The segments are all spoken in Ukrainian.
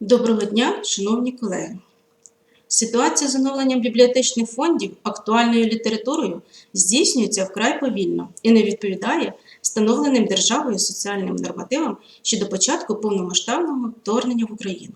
Доброго дня, шановні колеги. Ситуація з оновленням бібліотечних фондів актуальною літературою здійснюється вкрай повільно і не відповідає встановленим державою соціальним нормативам щодо початку повномасштабного вторгнення в Україну.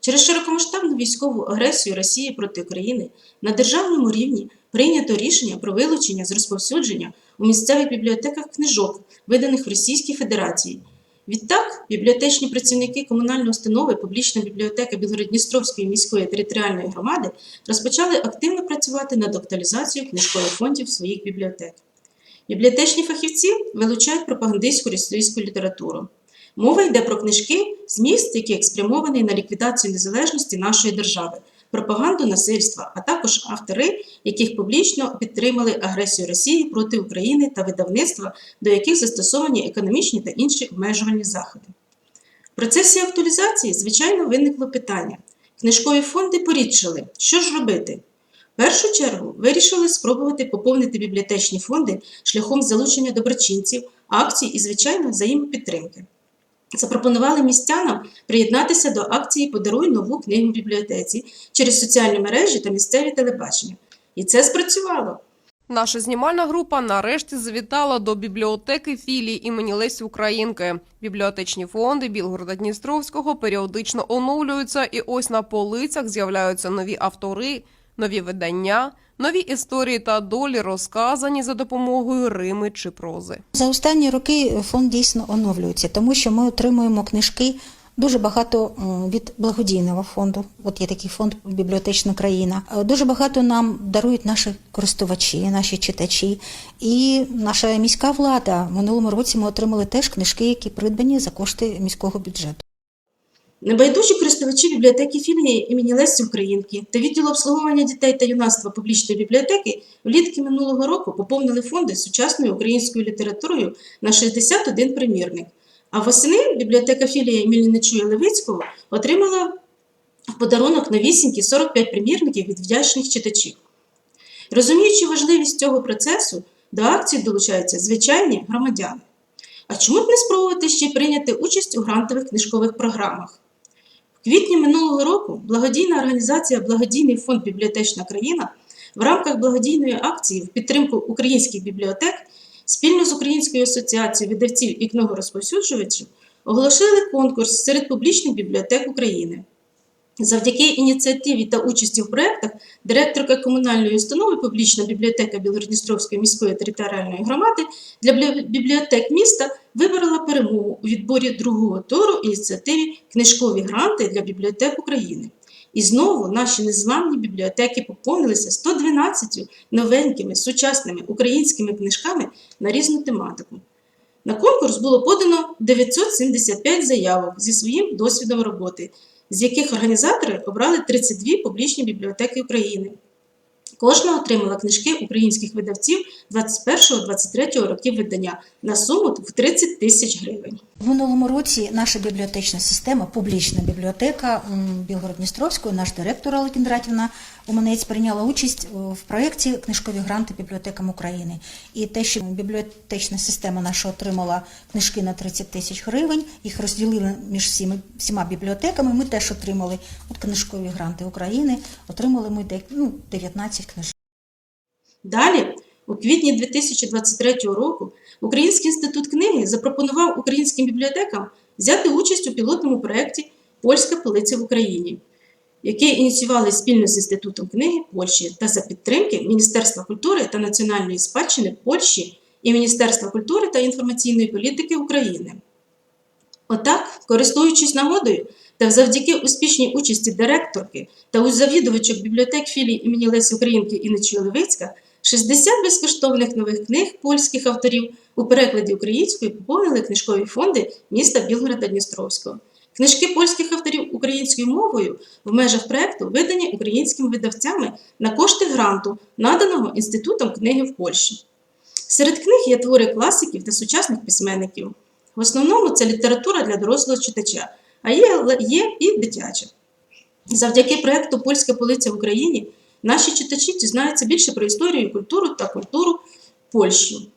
Через широкомасштабну військову агресію Росії проти України на державному рівні прийнято рішення про вилучення з розповсюдження у місцевих бібліотеках книжок, виданих в Російській Федерації. Відтак, бібліотечні працівники комунальної установи Публічна бібліотека Білгород-Дністровської міської територіальної громади розпочали активно працювати над актуалізацією книжкових фондів своїх бібліотек. Бібліотечні фахівці вилучають пропагандистську російську літературу. Мова йде про книжки, зміст, яких спрямований на ліквідацію незалежності нашої держави, пропаганду насильства, а також автори, яких публічно підтримали агресію Росії проти України та видавництва, до яких застосовані економічні та інші обмежувальні заходи. В процесі актуалізації, звичайно, виникло питання. Книжкові фонди порідшили, що ж робити? В першу чергу вирішили спробувати поповнити бібліотечні фонди шляхом залучення доброчинців, акцій і, звичайно, взаємопідтримки. Запропонували містянам приєднатися до акції Подаруй нову книгу в бібліотеці через соціальні мережі та місцеві телебачення. І це спрацювало. Наша знімальна група нарешті завітала до бібліотеки філії імені Лесі Українки. Бібліотечні фонди Білгорода Дністровського періодично оновлюються, і ось на полицях з'являються нові автори, нові видання, нові історії та долі, розказані за допомогою рими чи прози. За останні роки фонд дійсно оновлюється, тому що ми отримуємо книжки дуже багато е, від благодійного фонду. От є такий фонд Бібліотечна країна. Е, Дуже багато нам дарують наші користувачі, наші читачі. І наша міська влада в минулому році ми отримали теж книжки, які придбані за кошти міського бюджету. Небайдужі користувачі бібліотеки філії імені Лесі Українки та відділу обслуговування дітей та юнацтва публічної бібліотеки влітки минулого року поповнили фонди сучасною українською літературою на 61 примірник. А восени бібліотека філії імені Нечуя Левицького отримала в подарунок новісінькі 45 примірників від вдячних читачів. Розуміючи важливість цього процесу, до акції долучаються звичайні громадяни. А чому б не спробувати ще й прийняти участь у грантових книжкових програмах? Квітні минулого року благодійна організація Благодійний фонд Бібліотечна країна в рамках благодійної акції в підтримку українських бібліотек спільно з Українською асоціацією видавців і книгорозповсюджувачів оголосили конкурс серед публічних бібліотек України. Завдяки ініціативі та участі в проєктах директорка комунальної установи Публічна бібліотека Білгородністровської міської територіальної громади для бібліотек міста виборола перемогу у відборі другого туру ініціативі Книжкові гранти для бібліотек України. І знову наші незламні бібліотеки поповнилися 112 новенькими сучасними українськими книжками на різну тематику. На конкурс було подано 975 заявок зі своїм досвідом роботи, з яких організатори обрали 32 публічні бібліотеки України. Кожна отримала книжки українських видавців 21-23 років видання на суму в 30 тисяч гривень. В минулому році наша бібліотечна система, публічна бібліотека Білгород-Дністровської, наш директор Кіндратівна Уманець прийняла участь е, в проєкті Книжкові гранти бібліотекам України. І те, що бібліотечна система наша отримала книжки на 30 тисяч гривень, їх розділили між всіма, всіма бібліотеками. Ми теж отримали от книжкові гранти України, отримали ми ну, 19 книжок. Далі, у квітні 2023 року, Український інститут книги запропонував українським бібліотекам взяти участь у пілотному проєкті Польська полиця в Україні, який ініціювали спільно з Інститутом книги Польщі та за підтримки Міністерства культури та національної спадщини Польщі і Міністерства культури та інформаційної політики України. Отак, користуючись нагодою та завдяки успішній участі директорки та у завідувачок бібліотек філії імені Лесі Українки і Нечуя Левицька, 60 безкоштовних нових книг польських авторів у перекладі українською поповнили книжкові фонди міста Білгорода Дністровського. Книжки польських авторів українською мовою в межах проекту видані українськими видавцями на кошти гранту, наданого Інститутом книги в Польщі. Серед книг є твори класиків та сучасних письменників. В основному це література для дорослого читача, а є, є і дитяча. Завдяки проєкту Польська полиця в Україні наші читачі дізнаються більше про історію, культуру та культуру Польщі.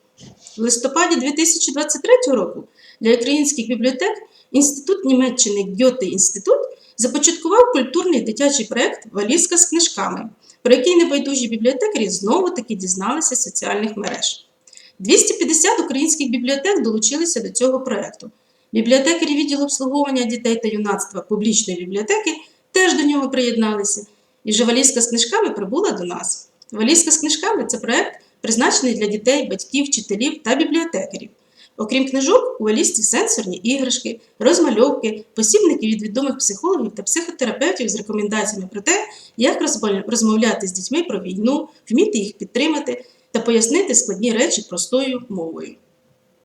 В листопаді 2023 року для українських бібліотек Інститут Німеччини Гьоте Інститут започаткував культурний дитячий проєкт Валізка з книжками, про який небайдужі бібліотекарі знову таки дізналися з соціальних мереж. 250 українських бібліотек долучилися до цього проєкту. Бібліотекарі відділу обслуговування дітей та юнацтва публічної бібліотеки теж до нього приєдналися, і вже валізка з книжками прибула до нас. Валізка з книжками це проєкт, призначений для дітей, батьків, вчителів та бібліотекарів. Окрім книжок, у валізці сенсорні іграшки, розмальовки, посібники від відомих психологів та психотерапевтів з рекомендаціями про те, як розмов- розмовляти з дітьми про війну, вміти їх підтримати та пояснити складні речі простою мовою.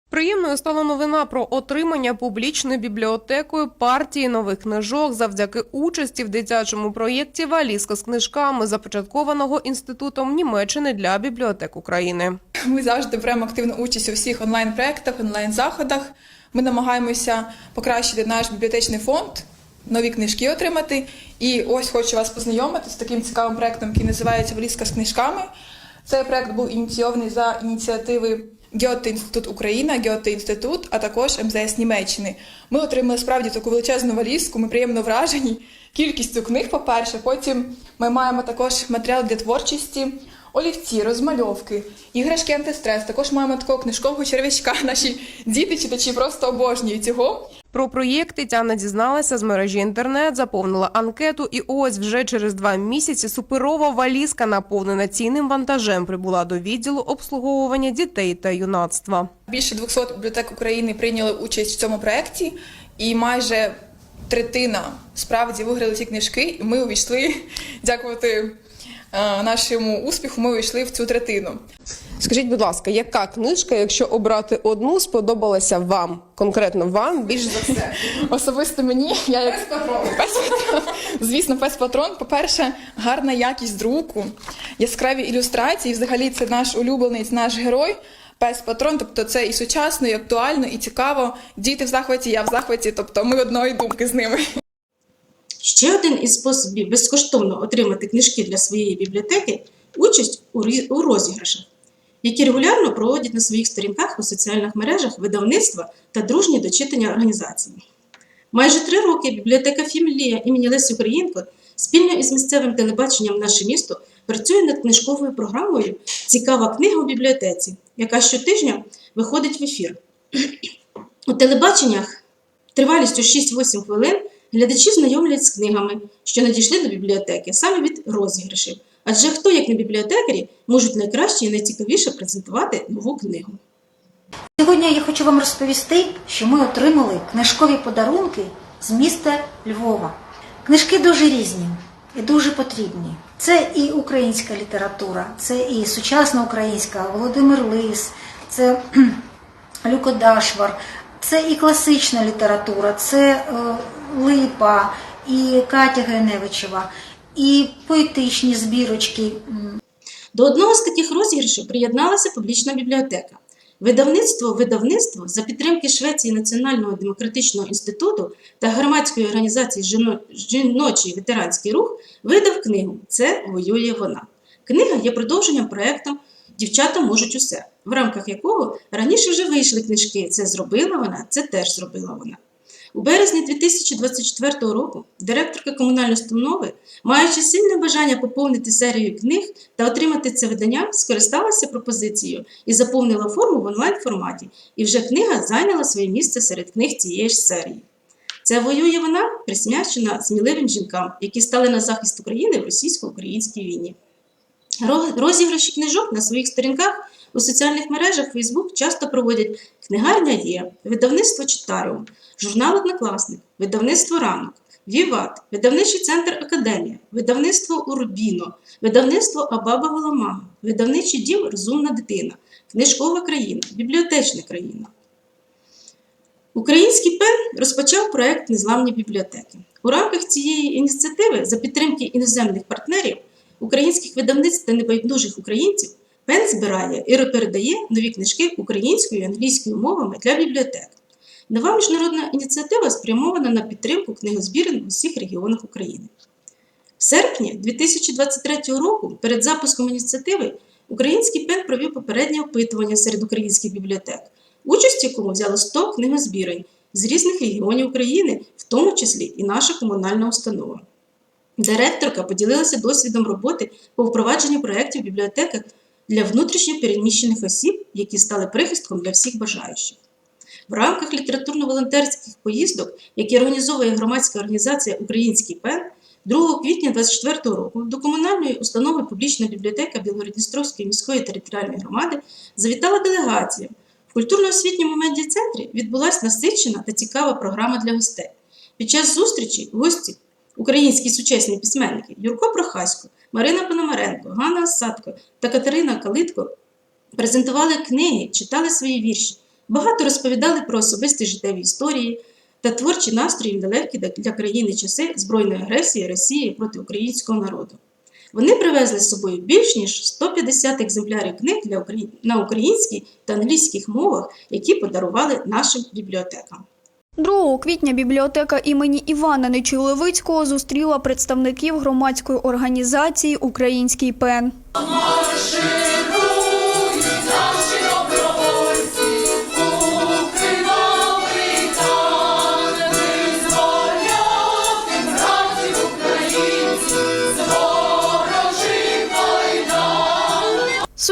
Приємною стала новина про отримання публічною бібліотекою партії нових книжок завдяки участі в дитячому проєкті Валізка з книжками, започаткованого інститутом Німеччини для бібліотек України. Ми завжди беремо активну участь у всіх онлайн-проєктах, онлайн-заходах. Ми намагаємося покращити наш бібліотечний фонд, нові книжки отримати. І ось хочу вас познайомити з таким цікавим проєктом, який називається Валізка з книжками. Цей проєкт був ініційований за ініціативи Гьоте Інститут Україна, Гьоте Інститут, а також МЗС Німеччини. Ми отримали справді таку величезну валізку. Ми приємно вражені кількістю книг, по-перше. Потім ми маємо також матеріал для творчості, олівці, розмальовки, іграшки антистрес. Також маємо такого книжкового черв'ячка. Наші діти читачі просто обожнюють його. Про проєкт Тетяна дізналася з мережі інтернет, заповнила анкету, і ось вже через два місяці суперова валізка, наповнена цінним вантажем, прибула до відділу обслуговування дітей та юнацтва. Більше 200 бібліотек України прийняли участь в цьому проєкті, і майже третина справді виграли ці книжки. І ми увійшли, дякувати нашому успіху, ми увійшли в цю третину. Скажіть, будь ласка, яка книжка, якщо обрати одну, сподобалася вам, конкретно вам більш за все? Особисто мені, я як пес патрон. Звісно, пес патрон. По-перше, гарна якість друку, яскраві ілюстрації. Взагалі, це наш улюблений, це наш герой. Пес патрон, тобто це і сучасно, і актуально, і цікаво. Діти в захваті, я в захваті, тобто ми одної думки з ними. Ще один із способів безкоштовно отримати книжки для своєї бібліотеки участь у розіграшах, які регулярно проводять на своїх сторінках у соціальних мережах видавництва та дружні до читання організації. Майже три роки бібліотека Фімілія імені Лесі Українко спільно із місцевим телебаченням Наше місто працює над книжковою програмою Цікава книга у бібліотеці, яка щотижня виходить в ефір. У телебаченнях тривалістю 6-8 хвилин глядачі знайомлять з книгами, що надійшли до бібліотеки саме від розіграшів. Адже хто, як не бібліотекарі, можуть найкраще і найцікавіше презентувати нову книгу. Сьогодні я хочу вам розповісти, що ми отримали книжкові подарунки з міста Львова. Книжки дуже різні і дуже потрібні. Це і українська література, це і сучасна українська, Володимир Лис, це Люко Дашвар, це і класична література, це е, Липа, і Катя Гайневичева, і поетичні збірочки. До одного з таких розіграшів приєдналася публічна бібліотека. Видавництво видавництво за підтримки Швеції Національного демократичного інституту та громадської організації «Жіно- Жіночий ветеранський рух видав книгу Це воює вона. Книга є продовженням проекту Дівчата можуть усе, в рамках якого раніше вже вийшли книжки Це зробила вона, це теж зробила вона. У березні 2024 року директорка комунальної установи, маючи сильне бажання поповнити серію книг та отримати це видання, скористалася пропозицією і заповнила форму в онлайн-форматі, і вже книга зайняла своє місце серед книг цієї ж серії. Це воює вона присвячена сміливим жінкам, які стали на захист України в російсько-українській війні. Ро- Розіграші книжок на своїх сторінках у соціальних мережах Facebook часто проводять книгарня є, видавництво Читаріум, журнал Однокласник, видавництво Ранок, Віват, видавничий центр Академія, видавництво Урбіно, видавництво Абаба Голомага, видавничий дім Розумна дитина, книжкова країна, бібліотечна країна. Український пен розпочав проект Незламні бібліотеки. У рамках цієї ініціативи за підтримки іноземних партнерів, українських видавництв та небайдужих українців пен збирає і передає нові книжки українською і англійською мовами для бібліотек. Нова міжнародна ініціатива спрямована на підтримку книгозбірень в усіх регіонах України. В серпні 2023 року, перед запуском ініціативи, український пен провів попереднє опитування серед українських бібліотек, участь в якому взяло 100 книгозбірень, з різних регіонів України, в тому числі і наша комунальна установа. Директорка поділилася досвідом роботи по впровадженню проєктів в бібліотеках для внутрішньо переміщених осіб, які стали прихистком для всіх бажаючих. В рамках літературно-волонтерських поїздок, які організовує громадська організація Український ПЕН, 2 квітня 2024 року до комунальної установи публічна бібліотека Білгородністровської міської територіальної громади завітала делегація. В культурно-освітньому медіа-центрі відбулася насичена та цікава програма для гостей. Під час зустрічі гості українські сучасні письменники Юрко Прохасько, Марина Пономаренко, Ганна Осадко та Катерина Калитко презентували книги, читали свої вірші, багато розповідали про особисті життєві історії та творчі настрої в нелегкі для країни часи збройної агресії Росії проти українського народу. Вони привезли з собою більш ніж 150 екземплярів книг для Украї... на українській та англійських мовах, які подарували нашим бібліотекам. 2 квітня бібліотека імені Івана Нечуйлевицького зустріла представників громадської організації Український пен.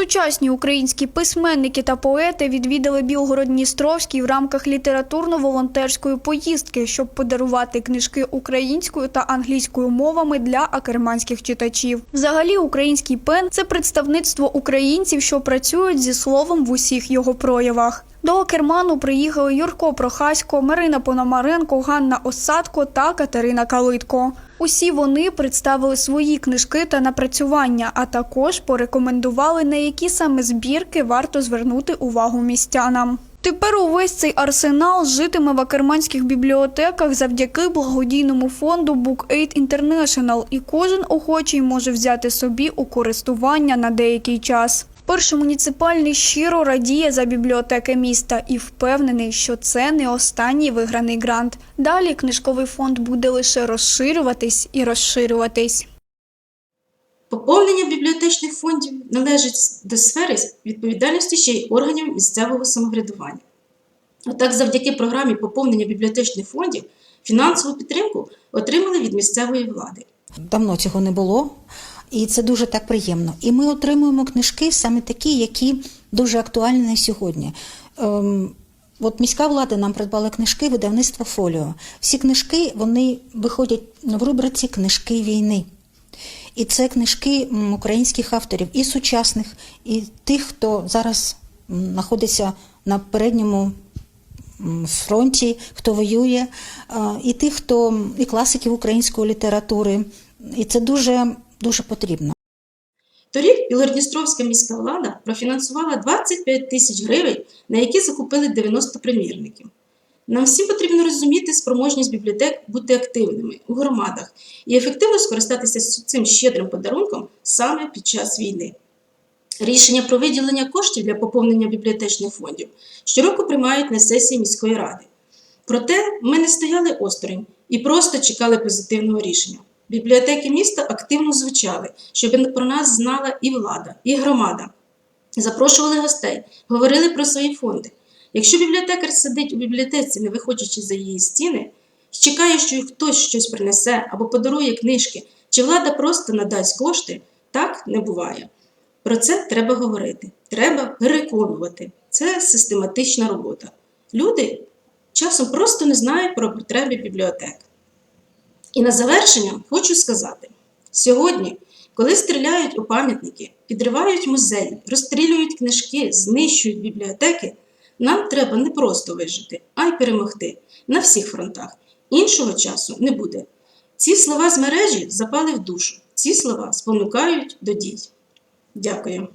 Сучасні українські письменники та поети відвідали Білгород-Дністровський в рамках літературно-волонтерської поїздки, щоб подарувати книжки українською та англійською мовами для акерманських читачів. Взагалі, український пен це представництво українців, що працюють зі словом в усіх його проявах. До Акерману приїхали Юрко Прохасько, Марина Пономаренко, Ганна Осадко та Катерина Калитко. Усі вони представили свої книжки та напрацювання, а також порекомендували, на які саме збірки варто звернути увагу містянам. Тепер увесь цей арсенал житиме в акерманських бібліотеках завдяки благодійному фонду BookAid International, і кожен охочий може взяти собі у користування на деякий час. Перший муніципальний щиро радіє за бібліотеки міста і впевнений, що це не останній виграний грант. Далі книжковий фонд буде лише розширюватись і розширюватись. Поповнення бібліотечних фондів належить до сфери відповідальності ще й органів місцевого самоврядування. Отак, завдяки програмі поповнення бібліотечних фондів фінансову підтримку отримали від місцевої влади. Давно цього не було, і це дуже так приємно. І ми отримуємо книжки саме такі, які дуже актуальні на сьогодні. Ем, От міська влада нам придбала книжки видавництва фоліо. Всі книжки вони виходять в рубриці книжки війни. І це книжки українських авторів, і сучасних, і тих, хто зараз знаходиться на передньому фронті, хто воює, і тих, хто і класиків української літератури. І це дуже, дуже потрібно. Торік Білгородністровська міська влада профінансувала 25 тисяч гривень, на які закупили 90 примірників. Нам всім потрібно розуміти спроможність бібліотек бути активними у громадах і ефективно скористатися цим щедрим подарунком саме під час війни. Рішення про виділення коштів для поповнення бібліотечних фондів щороку приймають на сесії міської ради. Проте ми не стояли осторонь і просто чекали позитивного рішення. Бібліотеки міста активно звучали, щоб про нас знала і влада, і громада. Запрошували гостей, говорили про свої фонди. Якщо бібліотекар сидить у бібліотеці, не виходячи за її стіни, чекає, що хтось щось принесе або подарує книжки, чи влада просто надасть кошти, так не буває. Про це треба говорити, треба переконувати. Це систематична робота. Люди часом просто не знають про потреби бібліотек. І на завершення хочу сказати: сьогодні, коли стріляють у пам'ятники, підривають музеї, розстрілюють книжки, знищують бібліотеки, нам треба не просто вижити, а й перемогти на всіх фронтах. Іншого часу не буде. Ці слова з мережі запали в душу, ці слова спонукають до дій. Дякую.